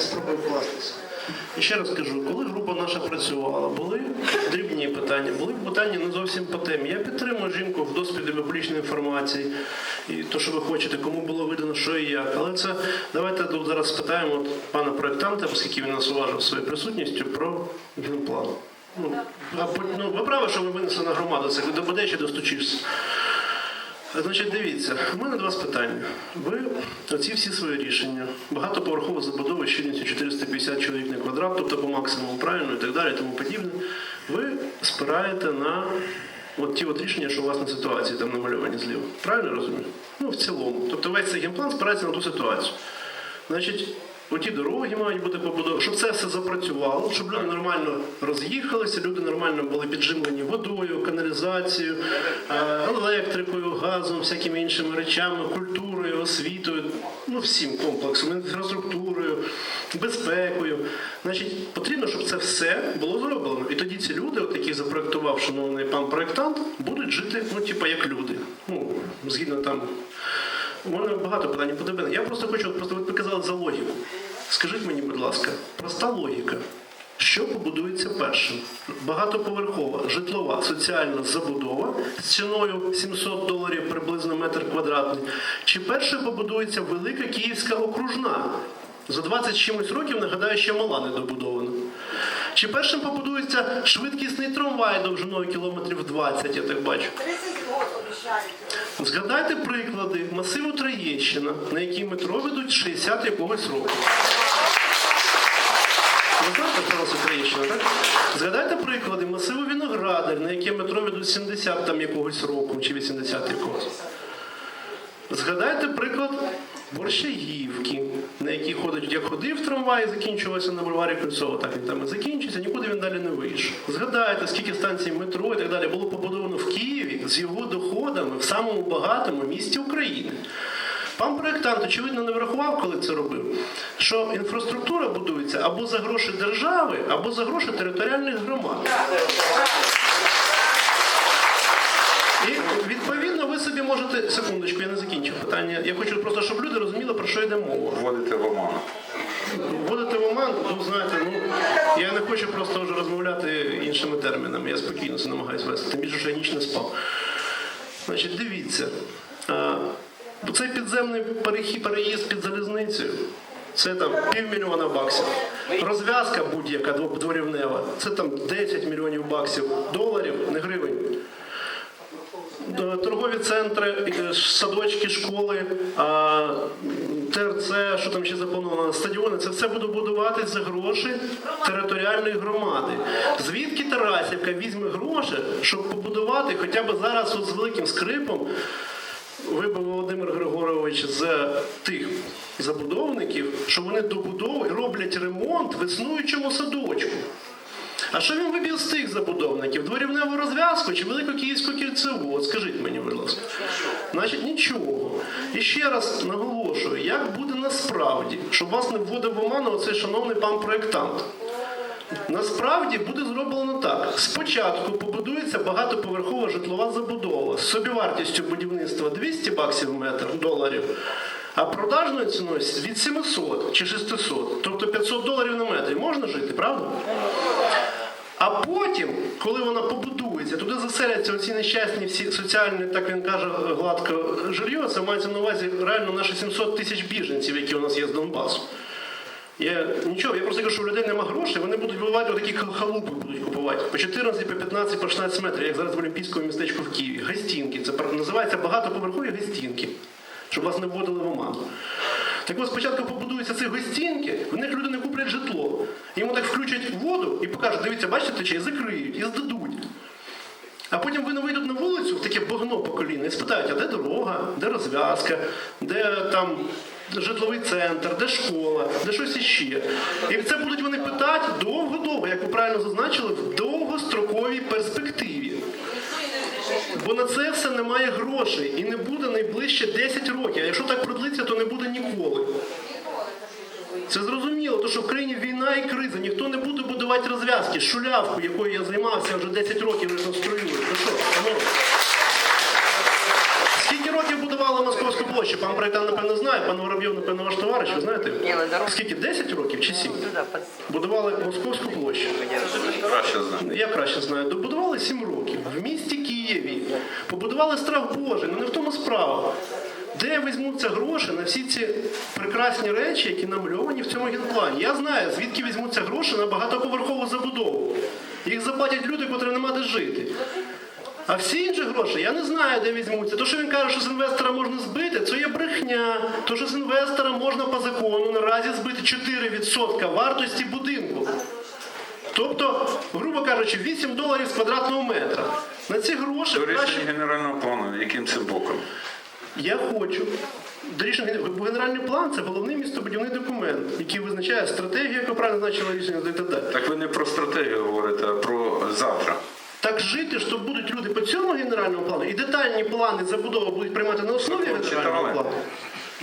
спробую вкластися. І ще раз кажу, коли група наша працювала, були дрібні питання, були питання не зовсім по темі. Я підтримую жінку в досвіді публічної інформації і то, що ви хочете, кому було видано, що і як. Але це давайте тут зараз спитаємо от пана проєктанта, оскільки він нас уважив своєю присутністю, про генплан. Ну, ну, ви праві, що ви винесли на громаду, це до буде ще достучишся. Значить, дивіться, у мене до вас питання. Ви оці всі свої рішення, багатоповерхова забудова щільністю 450 чоловік на квадрат, тобто по максимуму правильно і так далі, тому подібне. Ви спираєте на от ті от рішення, що у вас на ситуації там намальовані зліва. Правильно розумію? Ну, в цілому. Тобто весь цей генплан спирається на ту ситуацію. Значить, оті дороги мають бути побудовані, щоб це все запрацювало, щоб люди нормально роз'їхалися, люди нормально були підживлені водою, каналізацією, е, електрикою, газом, всякими іншими речами, культурою, освітою, ну всім комплексом, інфраструктурою, безпекою. Значить, потрібно, щоб це все було зроблено. І тоді ці люди, от які запроектував шановний пан проєктант, будуть жити, ну, типа, як люди. Ну, згідно там мене багато питань по тебе. Я просто хочу, просто ви показали за логіку. Скажіть мені, будь ласка, проста логіка. Що побудується першим? Багатоповерхова, житлова, соціальна забудова з ціною 700 доларів приблизно метр квадратний. Чи першою побудується велика київська окружна? За 20 чимось років, нагадаю, ще мала не добудована. Чи першим побудується швидкісний трамвай довжиною кілометрів 20, я так бачу. 30 год обіцяють. Згадайте приклади масиву Троєщина, на який метро ведуть 60 якогось року. Ви знаєте про масу Троєщина, так? Згадайте приклади масиву Виноградар, на яке метро ведуть 70 там якогось року чи 80 якогось. Згадайте приклад Борщагівки, на який ходить, як ходив трамвай, закінчувався на бульварі Кольцова, так він там і закінчився, нікуди він далі не вийшов. Згадайте, скільки станцій метро і так далі було побудовано в Києві з його доходами в самому багатому місті України. Пан проєктант, очевидно, не врахував, коли це робив, що інфраструктура будується або за гроші держави, або за гроші територіальних громад. І відповідно ви собі можете секундочку, я не закінчив питання. Я хочу просто, щоб люди розуміли, про що йде мова. Вводите в оману. Вводити в оман, ну знаєте, ну я не хочу просто вже розмовляти іншими термінами. Я спокійно це намагаюся вести. Тим більше, що я ніч не спав. Значить, дивіться. Цей підземний переїзд під залізницею. Це там півмільйона баксів. Розв'язка будь-яка дворівнева. Це там 10 мільйонів баксів доларів, не гривень. Центри, е, садочки, школи, ТРЦ, що там ще заплановано, стадіони, це все буде будуватись за гроші територіальної громади. Звідки Тарасівка візьме гроші, щоб побудувати хоча б зараз от з великим скрипом вибив Володимир Григорович з тих забудовників, що вони добудовують, роблять ремонт в існуючому садочку. А що він вибив з тих забудовників? Дворівневу розв'язку чи велику київську кільцеву? От скажіть мені, будь ласка. Значить, нічого. І ще раз наголошую, як буде насправді, щоб вас не вводив в оману оцей шановний пан проєктант. Насправді буде зроблено так: спочатку побудується багатоповерхова житлова забудова з собівартістю будівництва 200 баксів метр доларів, а продажною ціною від 700 чи 600, тобто 500 доларів на метр. Можна жити, правда? А потім, коли вона побудується, туди заселяться оці нещасні всі соціальні, так він каже, гладко жилье, це мається на увазі реально наші 700 тисяч біженців, які у нас є з Донбасу. Я нічого, я просто кажу, що у людей нема грошей, вони будуть бувати отакі халупи будуть купувати. По 14, по 15, по 16 метрів, як зараз в Олімпійському містечку в Києві. Гостінки. Це називається багатоповерхові гостінки, щоб вас не вводили в оману. Так ось спочатку побудуються ці гостінки, в них люди не куплять житло. Йому так включать воду і покажуть, дивіться, бачите, тече, закриють і здадуть. А потім вони вийдуть на вулицю в таке багно по коліна і спитають, а де дорога, де розв'язка, де там житловий центр, де школа, де щось іще. І це будуть вони питати довго-довго, як ви правильно зазначили, в довгостроковій перспективі. Бо на це все немає грошей і не буде найближче 10 років. А якщо так продлиться, то не буде ніколи. Це зрозуміло, тому що в країні війна і криза. Ніхто не буде будувати розв'язки. Шулявку, якою я займався вже 10 років реконструюю. Ну що, площа, пан проєктант, напевно, знає, пан Воробйов, напевно, ваш товариш, ви знаєте? Скільки? 10 років чи 7? Будували Московську площу. Краще знаю. Я краще знаю. Добудували 7 років в місті Києві. Побудували страх Божий, ну не в тому справа. Де візьмуться гроші на всі ці прекрасні речі, які намальовані в цьому генплані? Я знаю, звідки візьмуться гроші на багатоповерхову забудову. Їх заплатять люди, котрі нема де жити. А всі інші гроші я не знаю, де візьмуться. То, що він каже, що з інвестора можна збити, це є брехня. То, що з інвестора можна по закону наразі збити 4% вартості будинку. Тобто, грубо кажучи, 8 доларів з квадратного метра. На ці гроші До краще... генерального плану, яким це боком? Я хочу. Рішення генеральний план це головний містобудівний документ, який визначає стратегію, яку правильно значила рішення і так далі. Так ви не про стратегію говорите, а про завтра. Так жити, що будуть люди по цьому генеральному плану, і детальні плани забудови будуть приймати на основі Закон генерального читали? плану.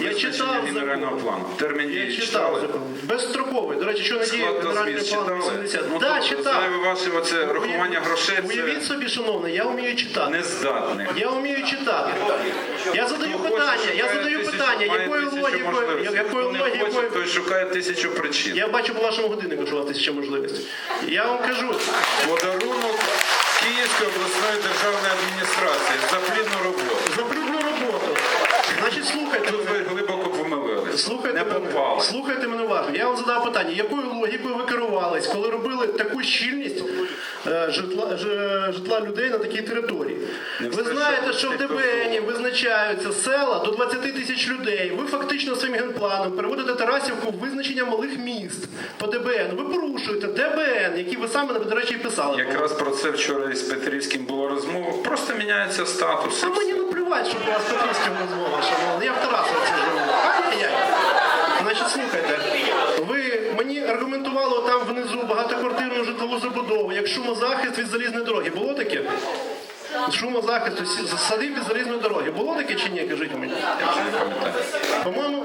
Я читав генерального плану. Термін Я дії читав закон. Безстроковий. До речі, що не діє генеральний план читали? 80. Ну, да, то читав. зайве ваше оце рахування грошей Уявіть собі, шановний, я вмію читати. нездатних. Я вмію читати. Я задаю Хто питання, я задаю тисячу- питання, якою логікою, якою логікою. той шукає тисячу причин. Я бачу по вашому годиннику, що у вас тисяча можливостей. Я вам кажу, Подарунок Київської обласної державної адміністрації за плідну роботу. за плідну роботу. Значить, слухайте. Тут мене. ви глибоко помилились. Слухайте не мене, слухайте мене уважно. Я вам задав питання, якою логікою ви керувались, коли робили таку щільність е, житла, ж- житла людей на такій території? Не Ви знаєте, що в ти ДБНі визначаються села до 20 тисяч людей. Ви фактично своїм генпланом переводите Тарасівку в визначення малих міст по ДБН. Ви порушуєте ДБН, який ви саме, до речі, і писали. Якраз про це вчора із Петрівським була розмова. Просто міняється статус. А мені наплювати, що у вас Петрівським розмова, шановний. Я в Тарасовці живу. Ай-яй-яй. Значить, слухайте, ви мені аргументували там внизу багатоквартирну житлову забудову, як шумозахист від залізної дороги. Було таке? Шумозахист садив від залізної дороги. Було таке чи ні? Кажіть мені. По-моєму,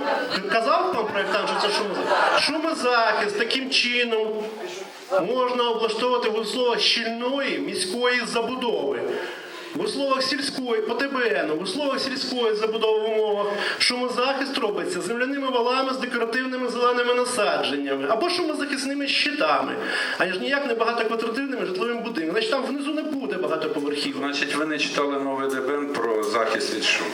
казав пан проєктант, що це шумозахист. Шумозахист таким чином можна облаштовувати в условиях щільної міської забудови. В условиях сільської, по ТБН, в условиях сільської забудови в умовах шумозахист робиться земляними валами з декоративними зеленими насадженнями або шумозахисними щитами, аніж ніяк не багатоквартирними житловими будинками. Значить там внизу не буде багатоповерхів. Значить, ви не читали новий ДБН про захист від шуму.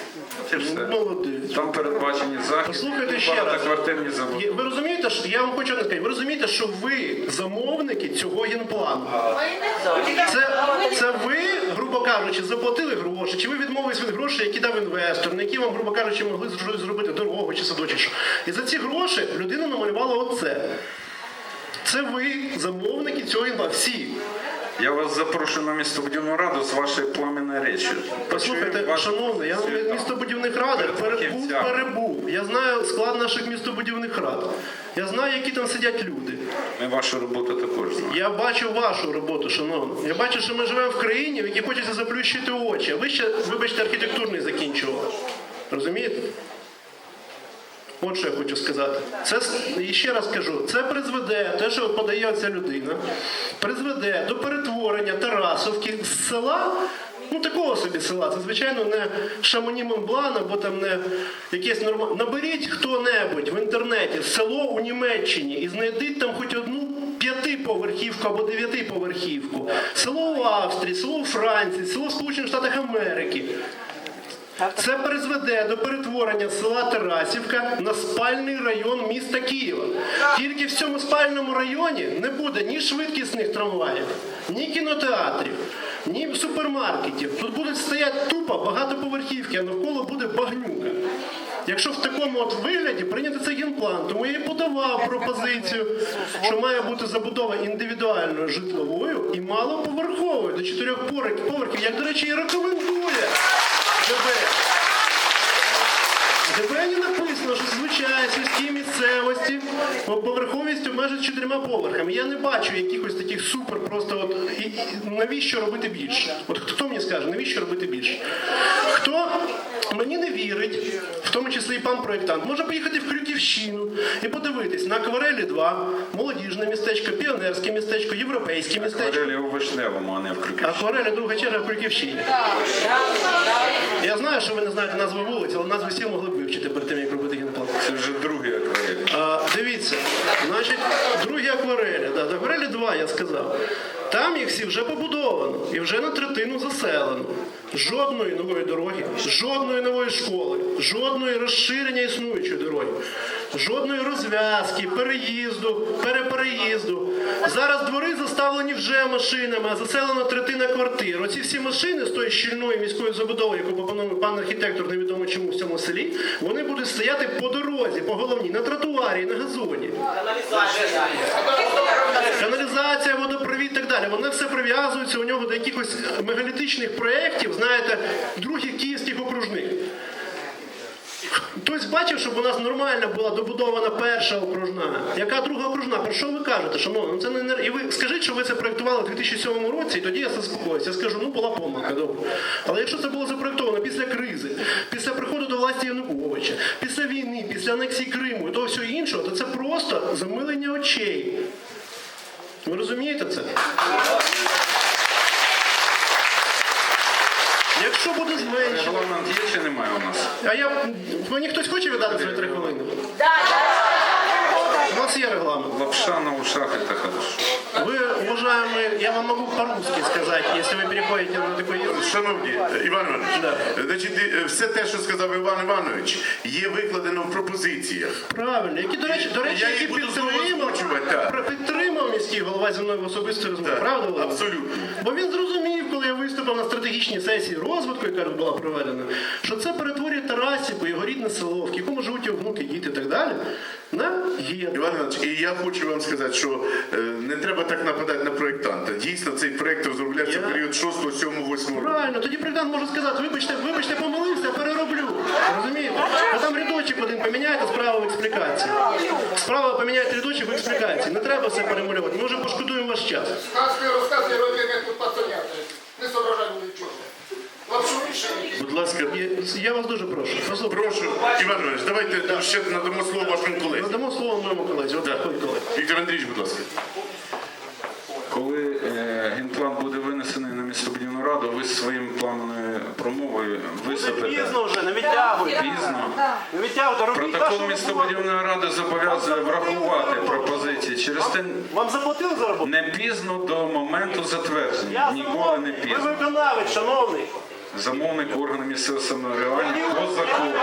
Все. Молодець. Там передбачені захист Послухайте ще раз. багатоквартирні забудови. Ви розумієте, що я вам хочу одне сказати, ви розумієте, що ви замовники цього генплану. Це, це ви, грубо кажучи, заплатили гроші, чи ви відмовились від грошей, які дав інвестор, на які вам, грубо кажучи, могли зробити дорогу чи садочок. І за ці гроші людина намалювала оце. Це ви, замовники цього інва. Всі. Я вас запрошую на містобудівну раду з вашою пламенною речі. Послухайте, шановний, я на містобудівних радах перебув, перебув. Я знаю склад наших містобудівних рад. Я знаю, які там сидять люди. Ми вашу роботу також знаємо. Я бачу вашу роботу, шановні. Я бачу, що ми живемо в країні, в якій хочеться заплющити очі. А ви ще, вибачте, архітектурний закінчували. Розумієте? От що я хочу сказати. Це ще раз кажу, це призведе, те, що подає ця людина, призведе до перетворення Тарасовки з села. Ну, такого собі села. Це, звичайно, не Шамоні Монблан або там не якесь нормальне. Наберіть хто-небудь в інтернеті село у Німеччині і знайдіть там хоч одну п'ятиповерхівку або дев'ятиповерхівку. Село в Австрії, село в Франції, село в Сполучених Штатах Америки. Це призведе до перетворення села Тарасівка на спальний район міста Києва. Тільки в цьому спальному районі не буде ні швидкісних трамваїв, ні кінотеатрів, ні супермаркетів. Тут будуть стояти тупо багатоповерхівки, а навколо буде багнюка. Якщо в такому от вигляді прийняти цей генплан, тому я і подавав пропозицію, що має бути забудова індивідуальною житловою і малоповерховою до чотирьох поверхів, як, до речі, і рекомендує ДБР. В ДБНі написано, що зазвичай сільській місцевості поверховість обмежить чотирма поверхами. Я не бачу якихось таких супер просто от і, і навіщо робити більше? От хто мені скаже, навіщо робити більше? Хто мені не вірить, в тому числі і пан проєктант, може поїхати в Крюківщину і подивитись на Акварелі 2, молодіжне містечко, піонерське містечко, європейське містечко. Акварелі у Вишневому, а не в Крюківщині. Акварелі друга черга в Крюківщині. Я знаю, що ви не знаєте назви вулиць, але назви сіл могли б вивчити перед тим, як робити генплан. Це вже другий акварель. А, дивіться, значить, другі акварелі, да, акварелі два, я сказав. Там їх всі вже побудовано і вже на третину заселено. Жодної нової дороги, жодної нової школи, жодної розширення існуючої дороги, жодної розв'язки, переїзду, перепереїзду. Зараз двори заставлені вже машинами, а заселена третина квартир. Оці всі машини з тої щільної міської забудови, яку пропонує пан архітектор, невідомо чому в цьому селі, вони будуть стояти по дорозі, по головній, на тротуарі, на газоні. Каналізація, водопровід і так далі. Воно все прив'язується у нього до якихось мегалітичних проєктів, знаєте, других київських окружних. Хтось бачив, щоб у нас нормально була добудована перша окружна. Яка друга окружна? Про що ви кажете? Шановні, ну це не і ви скажіть, що ви це проєктували у 2007 році, і тоді я заспокоюся. Я скажу, ну була помилка, добре. Але якщо це було запроєктовано після кризи, після приходу до власті Януковича, після війни, після анексії Криму і того всього іншого, то це просто замилення очей. Ви розумієте це? Якщо буде зменшено. Регламент є чи немає у нас? А я мені хтось хоче віддати свої три хвилини? У нас є регламент. Лапша на ушах это хорошо. Вы, уважаемые, я вам могу по-русски сказать, если вы переходите на такой язык. Шановні, е, Іван Іванович, Да. значить, е, все те, що сказав Іван Іванович, є викладено в пропозиціях. Правильно, які, до речі, до речі, Я їх які буду знову підтримав, озвучувати, так. про- підтримав міський голова зі мною в особистій розмові, Так, правда, Володимир? абсолютно. Бо він зрозумів, коли я виступив на стратегічній сесії розвитку, яка була проведена, що це перетворює Тарасівку, його рідне село, в якому живуть його внуки, діти і так далі, на гетто. Іван Іванович, і я хочу вам сказати, що е, не треба так нападати на проєктанта. Дійсно, цей проєкт розроблявся Я- в період 6, 7, 8 року. Правильно, тоді проєктант може сказати, вибачте, вибачте, помилився, перероблю. Розумієте? А там рядочок один поміняєте справа в експлікації. Справа поміняєте рядочок в експлікації. Не треба все перемальовувати. Ми вже пошкодуємо ваш час. Сказки розказує робити, як тут пацаняти. Не соображаю нічого. Лапшу рішення. Будь ласка, Я, я вас дуже прошу. Послухайте. прошу, Іван Іванович, давайте ще надамо слово вашому колезі. Надамо слово моєму колезі. Так. Віктор Андрійович, будь ласка. Коли е, генплан буде винесений на містобудівну раду, ви своїм плановою промовою виступите. Пізно вже, не відтягуйте. Пізно. Не відтягуйте, Протокол містобудівної ради зобов'язує врахувати пропозиції. Через те Вам заплатили за роботу? не пізно до моменту затвердження. Я Ніколи не замовник. Ви пізно. виконавець, шановний. Замовник органу місцевого самоврядування по закону.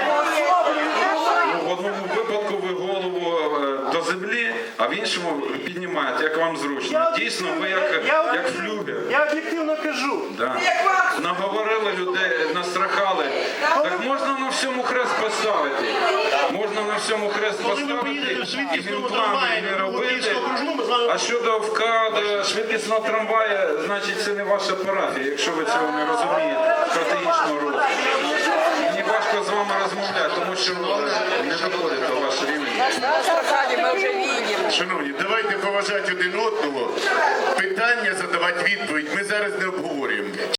Ну, в одному випадку ви голову е, до землі, а в іншому піднімаєте, як вам зручно. Дійсно, ви як, як флюгер. Я об'єктивно кажу. Да. Наговорили людей, настрахали. Так можна на всьому хрест поставити. На всьому хрест Коли ви поставити і швидкісному генплани не робити. Вами А щодо ВКАД, швидкісного трамвая, значить це не ваша парафія, якщо ви цього не розумієте, стратегічного розвитку. Мені важко з вами розмовляти, тому що не доходить до уже видим. Шановні, давайте поважати один одного. Питання задавати відповідь ми зараз не обговорюємо.